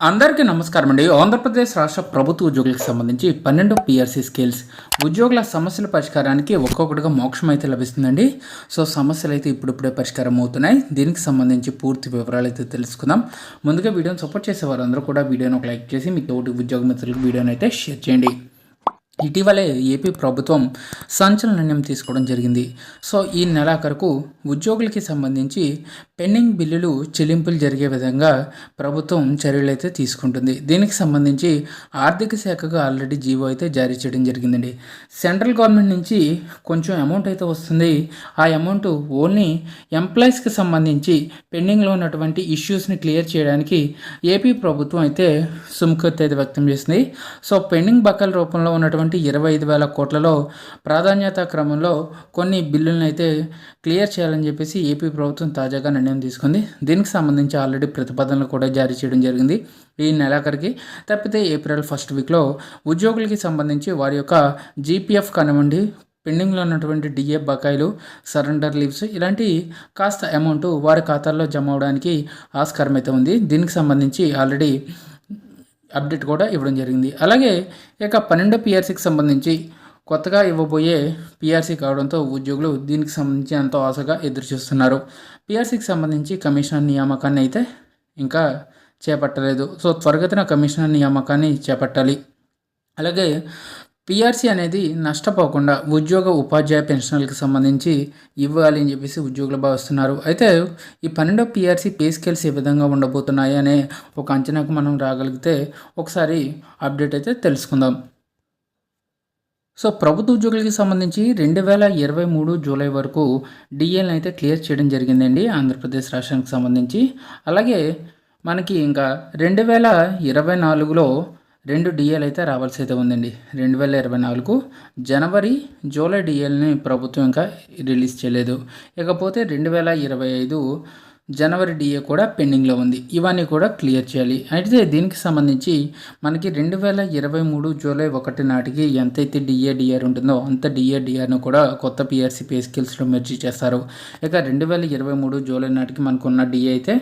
అందరికీ నమస్కారం అండి. ఆంధ్రప్రదేశ్ రాష్ట్ర ప్రభుత్వ ఉద్యోగులకు సంబంధించి పన్నెండు పిఆర్సీ స్కేల్స్ ఉద్యోగుల సమస్యల పరిష్కారానికి ఒక్కొక్కటిగా మోక్షం అయితే లభిస్తుందండి. సో సమస్యలు అయితే ఇప్పుడిప్పుడే పరిష్కారం అవుతున్నాయి. దీనికి సంబంధించి పూర్తి వివరాలు అయితే తెలుసుకుందాం. ముందుగా వీడియోని సపోర్ట్ చేసే వారందరూ కూడా వీడియోని ఒక లైక్ చేసి మీ తోటి ఉద్యోగ మిత్రులకు వీడియోని అయితే షేర్ చేయండి. ఇటీవలే ఏపీ ప్రభుత్వం సంచలన నిర్ణయం తీసుకోవడం జరిగింది. సో ఈ నెలాఖరుకు ఉద్యోగులకి సంబంధించి పెండింగ్ బిల్లులు చెల్లింపులు జరిగే విధంగా ప్రభుత్వం చర్యలు అయితే తీసుకుంటుంది. దీనికి సంబంధించి ఆర్థిక శాఖగా ఆల్రెడీ జీవో అయితే జారీ చేయడం జరిగిందండి. సెంట్రల్ గవర్నమెంట్ నుంచి కొంచెం అమౌంట్ అయితే వస్తుంది. ఆ అమౌంట్ ఓన్లీ ఎంప్లాయీస్కి సంబంధించి పెండింగ్లో ఉన్నటువంటి ఇష్యూస్ని క్లియర్ చేయడానికి ఏపీ ప్రభుత్వం అయితే సుముఖత అయితే వ్యక్తం చేసింది. సో పెండింగ్ బకాయిల రూపంలో ఉన్నటువంటి ఇరవై ఐదు వేల కోట్లలో ప్రాధాన్యత క్రమంలో కొన్ని బిల్లులను అయితే క్లియర్ చేయాలని చెప్పేసి ఏపీ ప్రభుత్వం తాజాగా నిర్ణయం తీసుకుంది. దీనికి సంబంధించి ఆల్రెడీ ప్రతిపాదనలు కూడా జారీ చేయడం జరిగింది. ఈ నెలాఖరికి. తప్పితే ఏప్రిల్ ఫస్ట్ వీక్లో ఉద్యోగులకి సంబంధించి వారి యొక్క జీపీఎఫ్ కానివ్వండి పెండింగ్లో ఉన్నటువంటి డిఏ బకాయిలు సరెండర్ లీవ్స్ ఇలాంటి కాస్త అమౌంట్ వారి ఖాతాల్లో జమ అవడానికి ఆస్కారం అయితే ఉంది. దీనికి సంబంధించి ఆల్రెడీ అప్డేట్ కూడా ఇవ్వడం జరిగింది. అలాగే ఇక పన్నెండో పిఆర్సీకి సంబంధించి కొత్తగా ఇవ్వబోయే పీఆర్సీ కావడంతో ఉద్యోగులు దీనికి సంబంధించి ఎంతో ఆశగా ఎదురు చూస్తున్నారు పిఆర్సీకి సంబంధించి కమిషనర్ నియామకాన్ని అయితే ఇంకా చేపట్టలేదు. సో త్వరగతిన కమిషనర్ నియామకాన్ని చేపట్టాలి. అలాగే పిఆర్సీ అనేది నష్టపోకుండా ఉద్యోగ ఉపాధ్యాయ పెన్షన్లకు సంబంధించి ఇవ్వాలి అని చెప్పేసి ఉద్యోగులు భావిస్తున్నారు. అయితే ఈ పన్నెండో పిఆర్సీ పే స్కేల్స్ ఏ విధంగా ఉండబోతున్నాయి అనే ఒక అంచనాకు మనం రాగలిగితే ఒకసారి అప్డేట్ అయితే తెలుసుకుందాం. సో ప్రభుత్వ ఉద్యోగులకి సంబంధించి రెండు వేల ఇరవై మూడు జూలై వరకు డిఎల్ని అయితే క్లియర్ చేయడం జరిగిందండి ఆంధ్రప్రదేశ్ రాష్ట్రానికి సంబంధించి. అలాగే మనకి ఇంకా రెండు వేల ఇరవై నాలుగులో రెండు డిఎల్ అయితే రావాల్సి అయితే ఉందండి. రెండు వేల ఇరవై నాలుగు జనవరి జూలై డిఎల్ని ప్రభుత్వం ఇంకా రిలీజ్ చేయలేదు. ఇకపోతే రెండు వేల ఇరవై ఐదు జనవరి డిఏ కూడా పెండింగ్లో ఉంది. ఇవన్నీ కూడా క్లియర్ చేయాలి. అయితే దీనికి సంబంధించి మనకి రెండు వేల ఇరవై మూడు జూలై ఒకటి నాటికి ఎంతైతే డిఏ డిఆర్ ఉంటుందో అంత డిఏ డిఆర్ను కూడా కొత్త పిఆర్సీ పే స్కిల్స్లో మెర్జీ చేస్తారు. ఇక రెండు వేల ఇరవై మూడు జూలై నాటికి మనకున్న డిఏ అయితే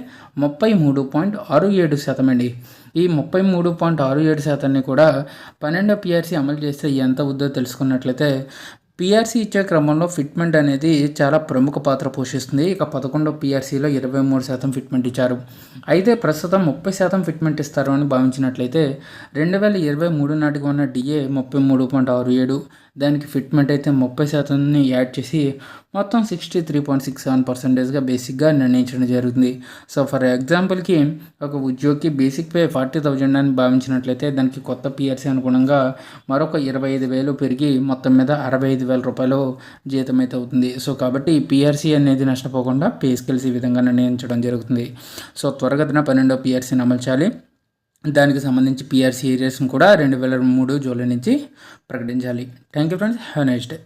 ముప్పై మూడు పాయింట్ ఆరు ఏడు శాతం అండి. ఈ ముప్పై మూడు పాయింట్ ఆరు ఏడు శాతాన్ని కూడా పన్నెండో పిఆర్సీ అమలు చేస్తే ఎంత అవుద్దో తెలుసుకున్నట్లయితే పిఆర్సీ ఇచ్చే క్రమంలో ఫిట్మెంట్ అనేది చాలా ప్రముఖ పాత్ర పోషిస్తుంది. ఇక పదకొండో పిఆర్సీలో ఇరవై మూడు శాతం ఫిట్మెంట్ ఇచ్చారు. అయితే ప్రస్తుతం ముప్పై శాతం ఫిట్మెంట్ ఇస్తారు అని భావించినట్లయితే రెండు వేల ఇరవై మూడు నాటికి ఉన్న డిఏ ముప్పై మూడు పాయింట్ ఆరు ఏడు దానికి ఫిట్మెంట్ అయితే ముప్పై శాతాన్ని యాడ్ చేసి మొత్తం sixty three point six seven పర్సెంటేజ్గా బేసిక్గా నిర్ణయించడం జరుగుతుంది. సో ఫర్ ఎగ్జాంపుల్కి ఒక ఉద్యోగికి బేసిక్ పే ఫార్టీ థౌజండ్ అని భావించినట్లయితే దానికి కొత్త పిఆర్సీ అనుగుణంగా మరొక ఇరవై ఐదు వేలు పెరిగి మొత్తం మీద అరవై ఐదు వేల రూపాయలు జీతం అయితే అవుతుంది. సో కాబట్టి పిఆర్సీ అనేది నష్టపోకుండా పే స్కిల్స్ ఈ విధంగా నిర్ణయించడం జరుగుతుంది. సో త్వరగతిన పన్నెండో పిఆర్సీని అమలు చేయాలి. దానికి సంబంధించి పిఆర్సీ ఏరియాస్ని కూడా రెండు వేల మూడు జూలై నుంచి ప్రకటించాలి. Thank you friends have next day